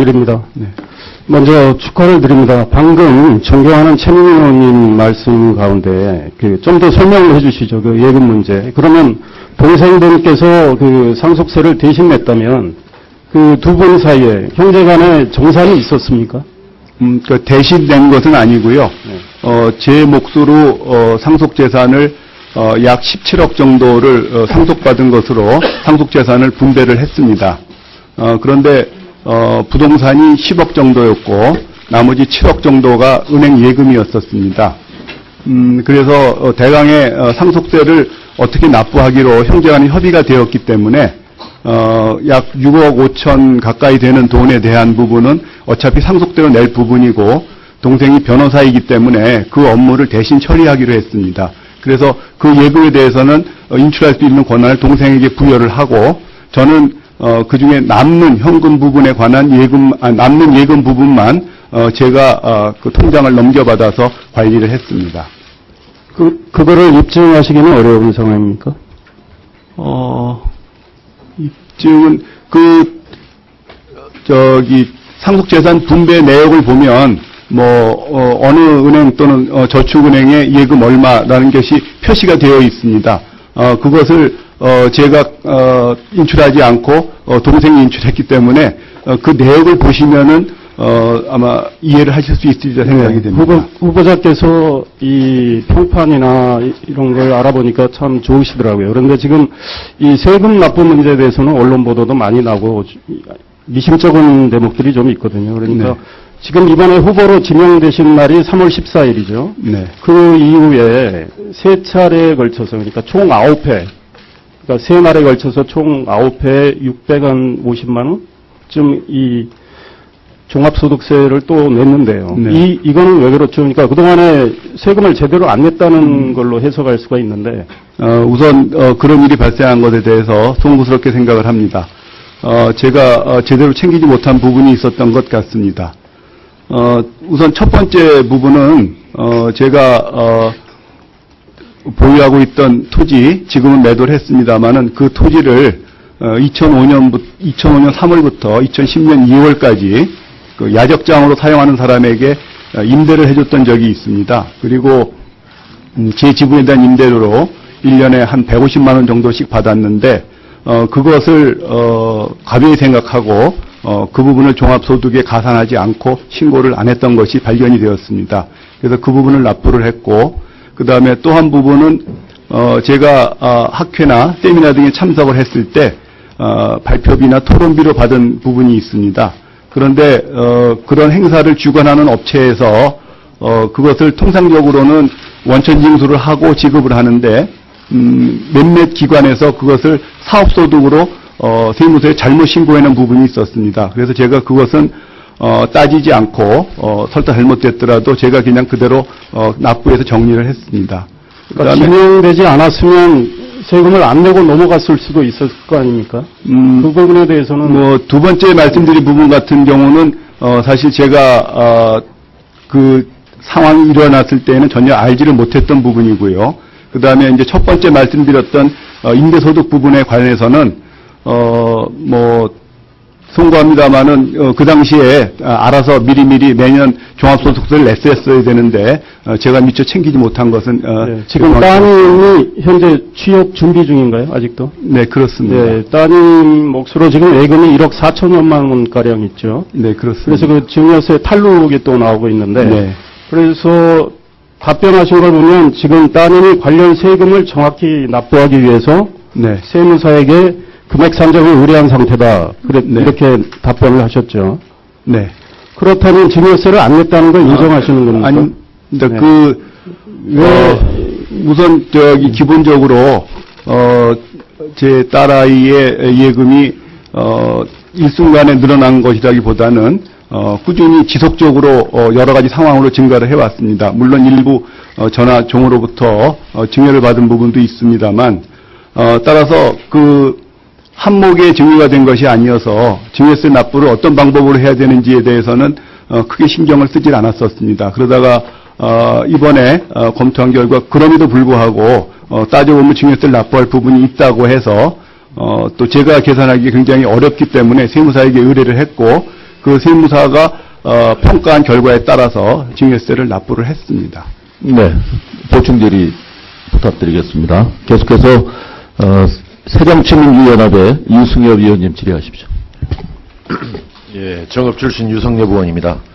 입니다. 네. 먼저 축하를 드립니다. 방금 존경하는 최민희 의원님 말씀 가운데 그 좀 더 설명을 해주시죠. 그 예금 문제. 그러면 동생분께서 그 상속세를 대신 냈다면 그 두 분 사이에 형제간에 정산이 있었습니까? 음, 그 대신 낸 것은 아니고요. 네. 어, 제 몫으로 어, 상속 재산을 어, 약 17억 정도를 어, 상속받은 것으로 상속 재산을 분배를 했습니다. 어, 그런데 어, 부동산이 10억 정도였고 나머지 7억 정도가 은행 예금이었었습니다. 음, 그래서 어, 대강의 어, 상속세를 어떻게 납부하기로 형제간에 협의가 되었기 때문에 어, 약 6억 5천 가까이 되는 돈에 대한 부분은 어차피 상속대로 낼 부분이고 동생이 변호사이기 때문에 그 업무를 대신 처리하기로 했습니다. 그래서 그 예금에 대해서는 어, 인출할 수 있는 권한을 동생에게 부여를 하고 저는 어, 그 중에 남는 현금 부분에 관한 예금, 아, 남는 예금 부분만 어, 제가 어, 그 통장을 넘겨받아서 관리를 했습니다. 그, 그거를 입증하시기는 어려운 상황입니까? 어, 입증은 그 저기 상속재산 분배 내역을 보면 뭐 어, 느 은행 또는 어, 저축은행의 예금 얼마라는 것이 표시가 되어 있습니다. 어, 그것을 어, 제가 어, 인출하지 않고 어, 동생이 인출했기 때문에 어, 그 내역을 보시면은 어, 아마 이해를 하실 수 있으리라 생각이 됩니다. 네. 후보, 후보 자께서 이 평판이나 이- 이런 걸 알아보니까 참 좋으시더라고요. 그런데 지금 이 세금 납부 문제에 대해서는 언론 보도도 많이 나고 미심쩍은 대목들이 좀 있거든요. 그러니까 네. 지금 이번에 후보로 지명되신 날이 3월 14일이죠. 네. 그 이후에 세 차례에 걸쳐서 그러니까 총 9회 그러니까 세 날에 걸쳐서 총 9회 650만 원쯤 이 종합소득세를 또 냈는데요. 네. 이 이거는 왜 그렇죠? 그러니까 그동안에 세금을 제대로 안 냈다는 걸로 해석할 수가 있는데 어, 우선 어, 그런 일이 발생한 것에 대해서 송구스럽게 생각을 합니다. 어, 제가 어, 제대로 챙기지 못한 부분이 있었던 것 같습니다. 어, 우선 첫 번째 부분은 어, 제가 어, 보유하고 있던 토지 지금은 매도를 했습니다만은 그 토지를 2005년 2005년 3월부터 2010년 2월까지 그 야적장으로 사용하는 사람에게 어, 임대를 해줬던 적이 있습니다. 그리고 음, 제 지분에 대한 임대료로 1년에 한 150만 원 정도씩 받았는데 어, 그것을 어, 가벼이 생각하고 어, 그 부분을 종합소득에 가산하지 않고 신고를 안 했던 것이 발견이 되었습니다. 그래서 그 부분을 납부를 했고 그 다음에 또 한 부분은 어, 제가 어, 학회나 세미나 등에 참석을 했을 때 어, 발표비나 토론비로 받은 부분이 있습니다. 그런데 어, 그런 행사를 주관하는 업체에서 어, 그것을 통상적으로는 원천 징수를 하고 지급을 하는데 음, 몇몇 기관에서 그것을 사업소득으로 어, 세무서에 잘못 신고해놓은 부분이 있었습니다. 그래서 제가 그것은 어, 따지지 않고 어, 설사 잘못됐더라도 제가 그냥 그대로 어, 납부해서 정리를 했습니다. 그러니까 그다음에 지명되지 않았으면 세금을 안 내고 넘어갔을 수도 있었을 거 아닙니까? 음, 그 부분에 대해서는 뭐 두 번째 말씀드린 부분 같은 경우는 어, 사실 제가 어, 그 상황이 일어났을 때에는 전혀 알지를 못했던 부분이고요. 그 다음에 이제 첫 번째 말씀드렸던 어, 임대소득 부분에 관해서는 어 뭐 송구합니다만은 어, 그 당시에 아, 알아서 미리미리 매년 종합소득세를 냈었어야 되는데 어, 제가 미처 챙기지 못한 것은 어, 네, 지금. 따님이 현재 취업 준비 중인가요? 아직도? 네 그렇습니다. 네, 따님 몫으로 지금 예금이 1억 4천여만 원 가량 있죠. 네 그렇습니다. 그래서 그 증여세 탈루기 또 나오고 있는데 네. 그래서 답변하신 걸 보면 지금 따님이 관련 세금을 정확히 납부하기 위해서 네. 세무사에게 금액 산정을 의뢰한 상태다. 그래, 네. 이렇게 답변을 하셨죠. 네. 그렇다면 증여세를 안 냈다는 걸 인정하시는 겁니까? 아니, 네. 그, 왜, 우선, 저기, 기본적으로, 어, 제 딸아이의 예금이, 어, 일순간에 늘어난 것이라기 보다는, 어, 꾸준히 지속적으로, 어, 여러 가지 상황으로 증가를 해왔습니다. 물론 일부, 어, 전화 종으로부터, 어, 증여를 받은 부분도 있습니다만, 어, 따라서 그, 한목에 증여가 된 것이 아니어서 증여세 납부를 어떤 방법으로 해야 되는지에 대해서는 어, 크게 신경을 쓰질 않았었습니다. 그러다가 어, 이번에 어, 검토한 결과 그럼에도 불구하고 어, 따져보면 증여세를 납부할 부분이 있다고 해서 어, 또 제가 계산하기 굉장히 어렵기 때문에 세무사에게 의뢰를 했고 그 세무사가 어, 평가한 결과에 따라서 증여세를 납부를 했습니다. 네, 보충 질의 부탁드리겠습니다. 계속해서 어, 새정치민주연합의 이승엽 의원님 질의하십시오. 예, 정읍 출신 유성엽 의원입니다.